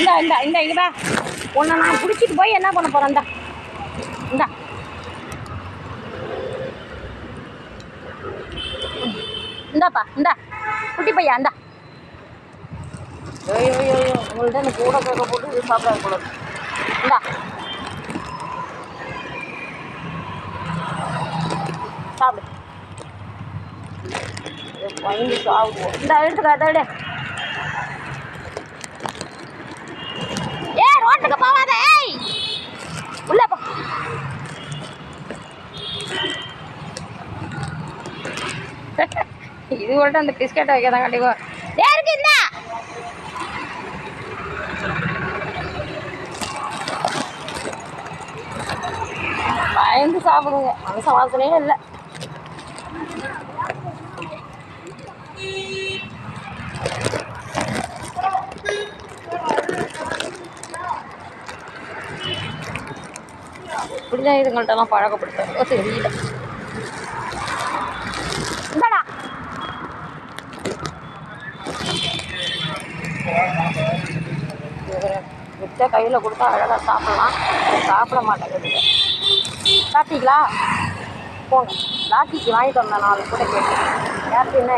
இந்த இந்த இங்க உன்னை நான் பிடிச்சிட்டு போய் என்ன பண்ண போறேன்? இந்தா. இந்தா. இந்தாப்பா இந்தா. குட்டி பையா இந்தா. ஐயோ உங்கள்ட்ட இந்த கூட கேட்க போட்டு இது சாப்பிடாது போல. இந்தா. சாப்பிடு. பயந்து சாப்பிடுவோம் இந்தா எடுத்துக்க. ரோட்டுக்கு போகாத ஏய்! உள்ள போ. இது கூட அந்த பிஸ்கெட்டை வைக்க தான் கண்டிப்பா யாருக்கு இந்த. பயந்து சாப்பிடுங்க. மனச வாசனையே இல்லை. இப்படிதான் இதுங்கள்ட்டெல்லாம் பழக்கப்படுத்துறதோ. தெரியல. இந்தாடா. விட்ட கையில் கொடுத்தா அழகாக சாப்பிடலாம். சாப்பிட மாட்டேங்குது சாப்பிட்டீங்களா? போங்க. லாட்டிக்கு வாங்கிட்டு வந்தேன் அது கூட கேட்டேன். யாருக்கு என்ன?